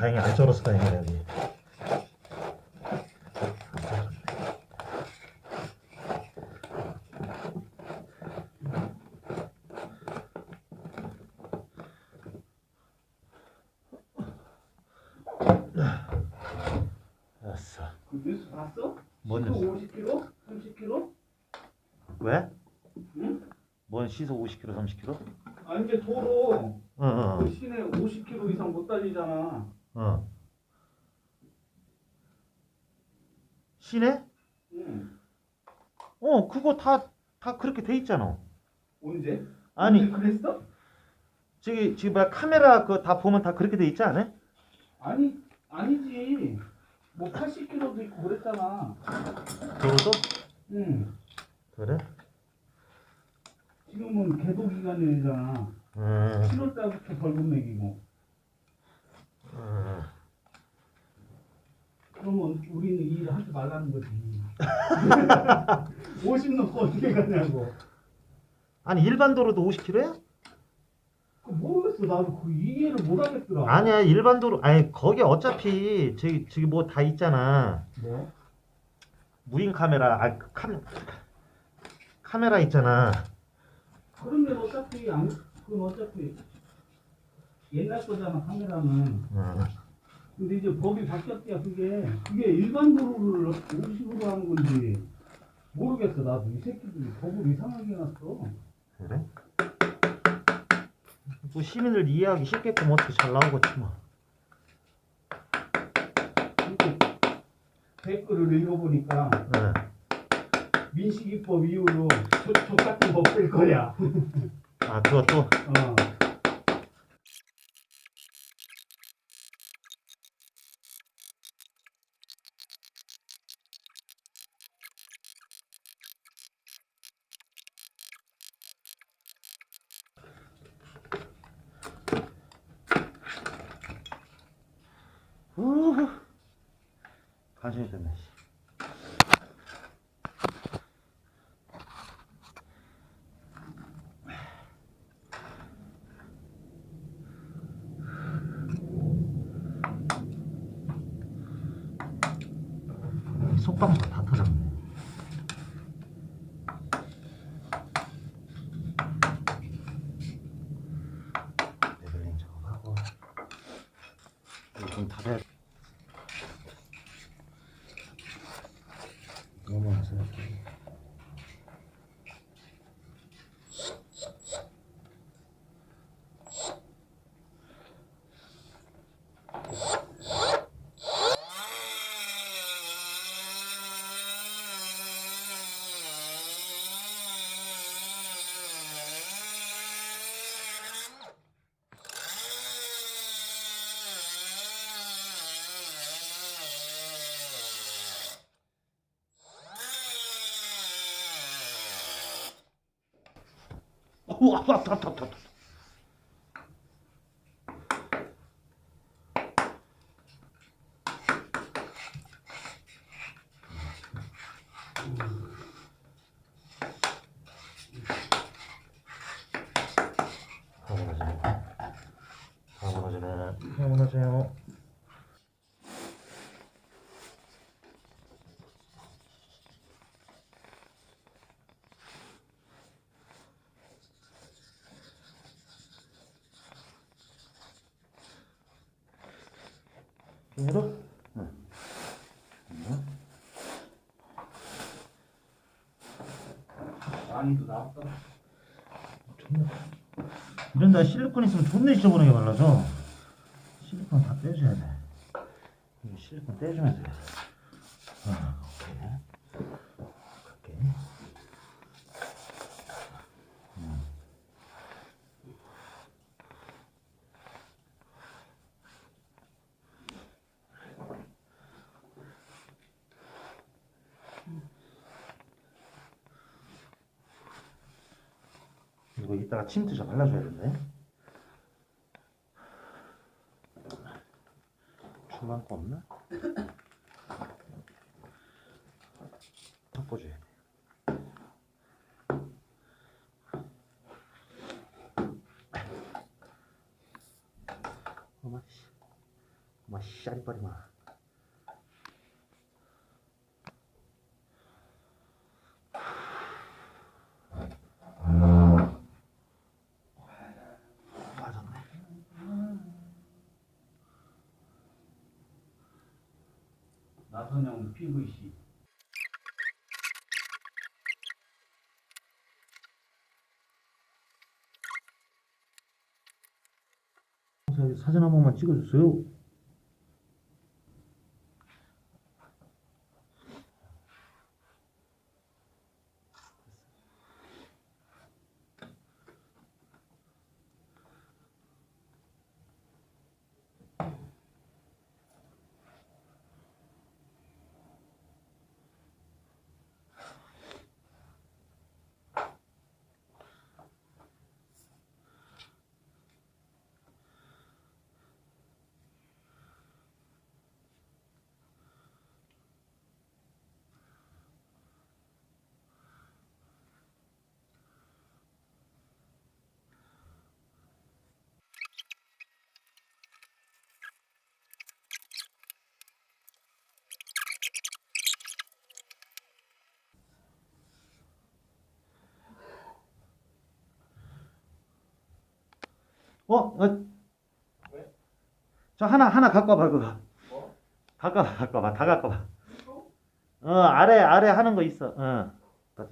다행히 안 쩔어서 다행이야 여기. 뉴스 봤어? 뭔 시속 뉴스? 50km? 30km? 왜? 응? 뭔 시속 50km, 30km? 아 이제 도로 그 시내 50km 이상 못 달리잖아. 어. 시내? 응. 어, 그거 다, 다 그렇게 돼 있잖아. 언제? 아니, 언제 그랬어? 저기, 지금 뭐야, 카메라 그거 다 보면 다 그렇게 돼 있지 않아? 아니 아니지. 뭐 80km도 있고 그랬잖아. 도로도? 응. 그래? 지금은 개도 기간이잖아. 음, 7월 달부터 벌금 매기고. 그러면 우리는 이 일을 하지 말라는 거지. 50 넘고 어떻게 가냐고. 아니, 일반 도로도 50km야? 그 모르겠어. 나도 그 이해를 못 하겠더라. 아니야, 일반 도로, 아니, 거기 어차피, 저기, 저기 뭐 다 있잖아. 뭐? 무인 카메라, 아, 그 카메, 카메라 있잖아. 그러면 어차피 안, 그건 어차피 옛날 거잖아 카메라는. 음. 근데 이제 법이 바뀌었대야 그게 그게 일반 도로를 50으로 하는 건지 모르겠어 나도 이 새끼들이 법을 이상하게 해놨어. 그래? 뭐 시민들 이해하기 쉽게끔 어떻게 잘 나오겠지 뭐. 댓글을 읽어보니까 응. 민식이법 이후로 족, 족 같은 법쓸 거야. 아 그것도 어. 우후. 간신히 됐네. 씨. 속방석 다 터졌네. хүү хат хат хат хат 힘으로? 응. 난이도 나왔다. 존나. 이런 데 실리콘 있으면 존나 지저분하게 발라져. 실리콘 다 떼줘야 돼. 이 실리콘 떼주면 돼. 아, 오케이. 오케이. 음. 이거 이따가 침투 좀 발라줘야 된대. 중간 거 없나? 섞어줘야 돼. 어마 씨. 마 씨알이빨이 마. 빠졌네. PVC. 여기 사진 한 번만 찍어주세요. 어? 어? 저 하나 하나 갖고 와봐 그거. 뭐? 갖고 와봐 갖고 와봐 다 갖고 와봐. 어 아래 아래 하는 거 있어. 어. 어,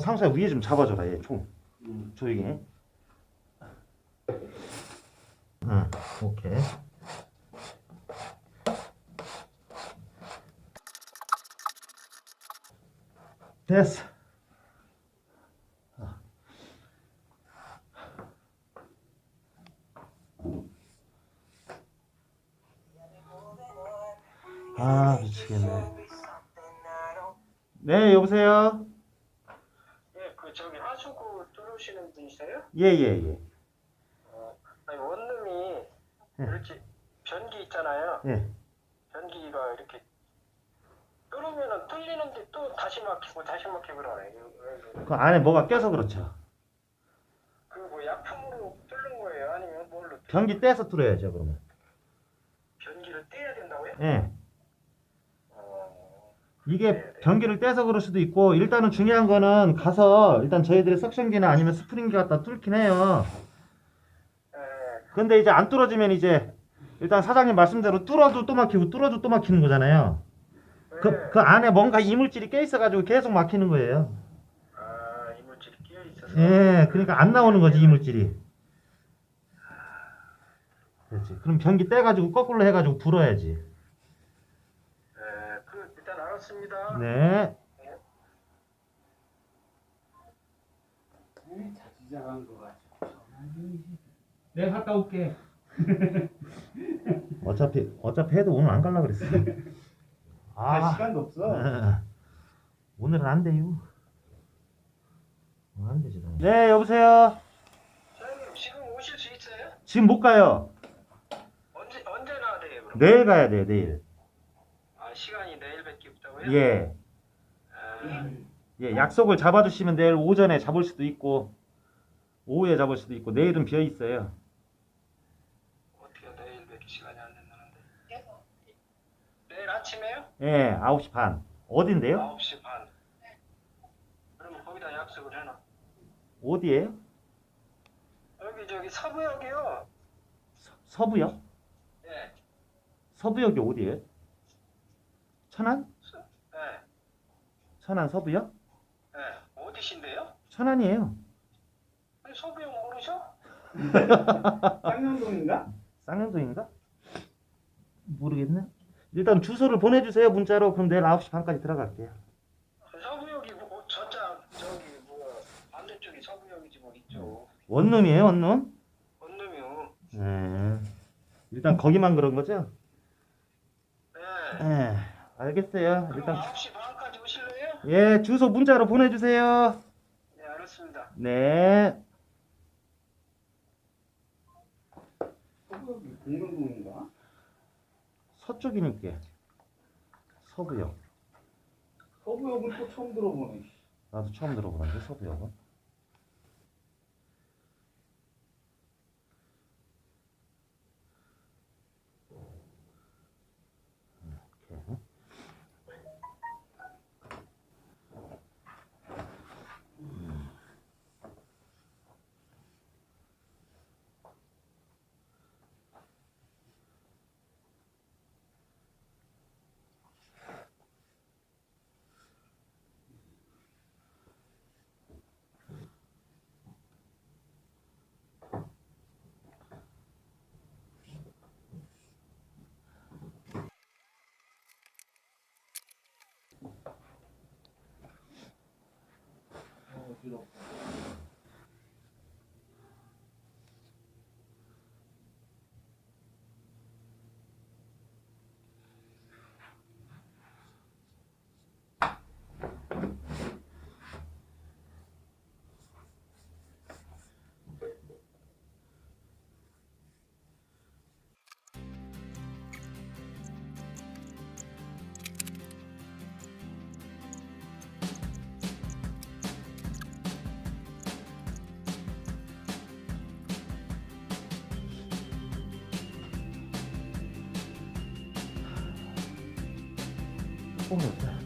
상수야 위에 좀 잡아줘라 얘 총. 음. 조용히 해. 응, 오케이. 됐어. 아, 미치겠네. 네, 여보세요? 예, 그 저기 하수구 뚫으시는 분이세요? 예, 예, 예. 어, 원룸이 예. 이렇게 변기 있잖아요. 예. 변기가 이렇게 뚫으면은 뚫리는데 또 다시 막히고 다시 막히고 그러네. 그 안에 뭐가 껴서 그렇죠. 그뭐 약품으로 뚫는 거예요? 아니면 뭘로? 뚫- 변기 떼서 뚫어야죠, 그러면. 변기를 떼야 된다고요? 예. 어, 이게 변기를 떼서 그럴 수도 있고 일단은 중요한 거는 가서 일단 저희들이 석션기나 아니면 스프링기 갖다 뚫긴 해요. 예, 근데 이제 안 뚫어지면 이제 일단 사장님 말씀대로 뚫어도 또 막히고 뚫어도 또 막히는 거잖아요. 그, 예. 그 안에 뭔가 이물질이 껴 있어가지고 계속 막히는 거예요. 아 이물질이 끼어 있어서. 예, 그러니까 안 나오는 거지 이물질이. 그렇지. 그럼 변기 떼가지고 거꾸로 해가지고 불어야지. 알았습니다. 네. 거 같아. 내가 갔다 올게. 어차피 어차피 해도 오늘 안 갈라 그랬어. 갈 시간도 없어. 아, 오늘은 안 돼요. 어, 안 되지. 당연히. 네, 여보세요. 사장님 지금 오실 수 있어요? 지금 못 가요. 언제 언제 나야 돼요? 그럼? 내일 가야 돼요, 내일. 아 시간이 내일밖에 없다고요? 예. 아, 예, 약속을 잡아주시면 내일 오전에 잡을 수도 있고 오후에 잡을 수도 있고 내일은 비어 있어요. 어떻게 내일 몇 시간이 안 된다는데? 내일 아침에요? 예, 9시 반. 어딘데요? 9시 반. 그러면 거기다 약속을 해놔. 어디에요? 여기 저기 서부역이요. 서- 서부역? 예. 서부역이 어디에요? 천안? 예. 천안 서부역? 예. 어디신데요? 천안이에요. 아니, 서부역 모르셔? 쌍년동인가? 쌍년동인가? 모르겠네. 일단 주소를 보내주세요 문자로. 그럼 내일 9시 반까지 들어갈게요. 서부역이 뭐 저자 저기 뭐 반대쪽이 서부역이지 뭐 있죠. 원룸이에요 원룸? 원룸이요. 네. 일단 거기만 그런 거죠? 예. 네. 알겠어요. 그럼 일단 9시 반까지 오실래요? 예 주소 문자로 보내주세요. 네, 알았습니다. 네. 서부역이 공명동인가? 서쪽이니까 서부역. 서부역은 또 처음 들어보네. 씨. 나도 처음 들어보는데 서부역은. 어, 없다.